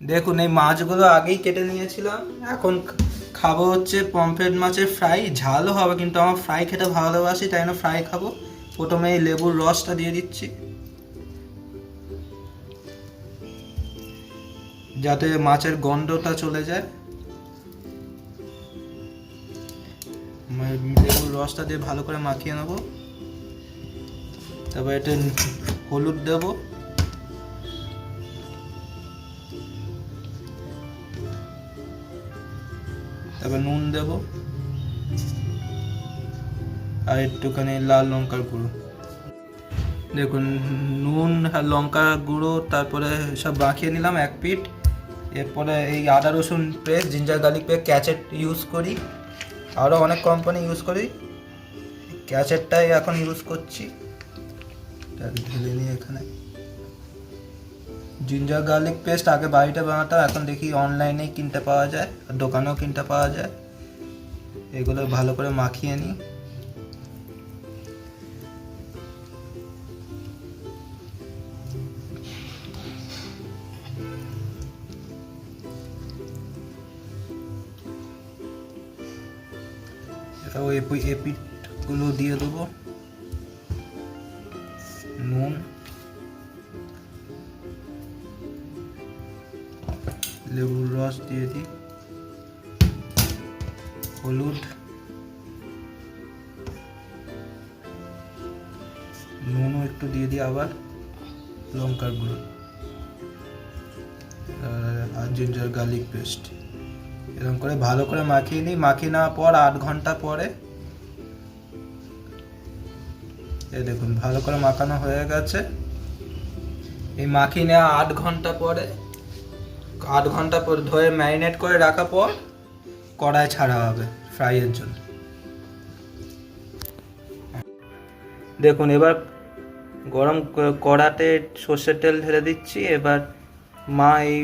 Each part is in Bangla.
দেখুন, এই মাছগুলো আগেই কেটে নিয়েছিলাম। এখন খাব হচ্ছে পমফ্রেট মাছের ফ্রাই। ঝালও হবে, কিন্তু আমার ফ্রাই খেতে ভালোবাসি, তাই না ফ্রাই খাব। প্রথমে এই লেবুর রসটা দিয়ে দিচ্ছি। যাতে মাছের গন্ধটা চলে যায়। লেবুর রসটা দিয়ে ভালো করে মাখিয়ে নেব। তারপর এটা হলুদ দেবো। তারপর নুন দেব। আর একটুখানি লাল লঙ্কার গুঁড়ো। দেখুন, নুন আর লঙ্কার গুঁড়ো, তারপরে সব মাখিয়ে নিলাম এক পিঠ। এরপরে এই আদা রসুন পেস্ট, জিঞ্জার গার্লিক পেস্ট, ক্যাচেট ইউজ করি। আরও অনেক কোম্পানি ইউজ করি। ক্যাচেটটাই এখন ইউজ করছি। ঢেলে নিই এখানে। জিঞ্জার গার্লিক পেস্ট আগে বাড়িতে বানাতাম এখন দেখি অনলাইনেই কিনতে পাওয়া যায় আর দোকানেও কিনতে পাওয়া যায় এগুলো ভালো করে মাখিয়ে নিই এটাও এপি এপিটগুলো দিয়ে দেবো নুন লেবুর রস দিয়ে দিই। হলুদ, নুনও একটু দিয়ে দিই আবার, লঙ্কার গুঁড়ো আর- জিঞ্জার গার্লিক পেস্ট এরকম করে ভালো করে মাখিয়ে নিই। মাখিয়ে নেওয়ার পর আট ঘণ্টা পরে এই দেখুন, ভালো করে মাখানো হয়ে গেছে। এই মাখিয়ে নেওয়া আট ঘণ্টা পরে আট ঘণ্টা পর ধরে ম্যারিনেট করে রাখার পর কড়াই ছাড়া হবে ফ্রাইয়ের জন্য। দেখুন, এবার গরম কড়াতে সর্ষের তেল ঢেলে দিচ্ছি, এবার মা এই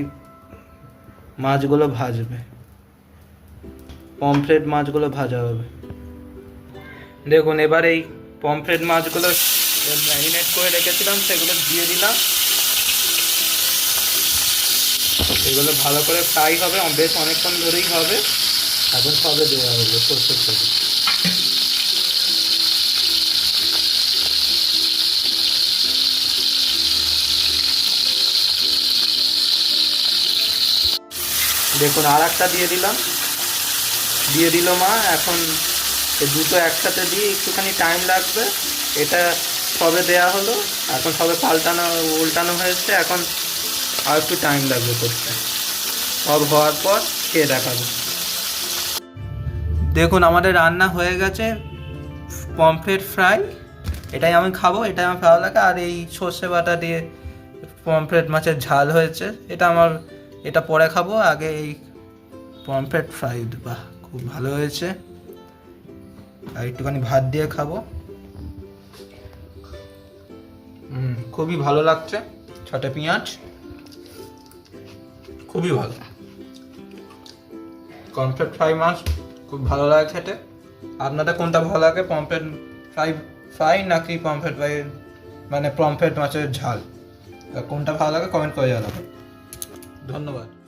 মাছগুলো ভাজবে। পমফ্রেট মাছগুলো ভাজা হবে। দেখুন, এবার এই পমফ্রেট মাছগুলো ম্যারিনেট করে রেখেছিলাম, সেগুলো দিয়ে দিলাম। এগুলো ভালো করে ফ্রাই হবে বেশ অনেকক্ষণ ধরেই হবে। এখন সবে দেওয়া হবে সর্ষের তেল। দেখুন আর একটা দিয়ে দিলাম। দিয়ে দিল মা, এখন দুটো একসাথে দিয়ে একটুখানি টাইম লাগবে। এটা সবে দেয়া হলো, এখন সবে পাল্টানো উল্টানো হয়েছে। এখন আর একটু টাইম লাগবে করতে। সব হওয়ার পর খেয়ে দেখাবো। দেখুন, আমাদের রান্না হয়ে গেছে পমফ্রেট ফ্রাই এটাই আমি খাব, এটাই আমার ভালো লাগে। আর এই সর্ষে বাটা দিয়ে পমফ্রেট মাছের ঝাল হয়েছে, এটা আমার, এটা পরে খাব। আগে এই পমফ্রেট ফ্রাই বাহ, খুব ভালো হয়েছে। আর একটুখানি ভাত দিয়ে খাব। খুবই ভালো লাগছে, ছটা পেঁয়াজ। খুবই ভালো। কমপ্লেট ফ্রাই মাছ খুব ভালো লাগে খেতে। আপনাদের কোনটা ভালো লাগে, পমফ্রেট ফ্রাই ফ্রাই নাকি পমফ্রেট ফ্রাই মানে পমফ্রেট মাছের ঝাল? কোনটা ভালো লাগে কমেন্ট করে জানাবেন। ধন্যবাদ।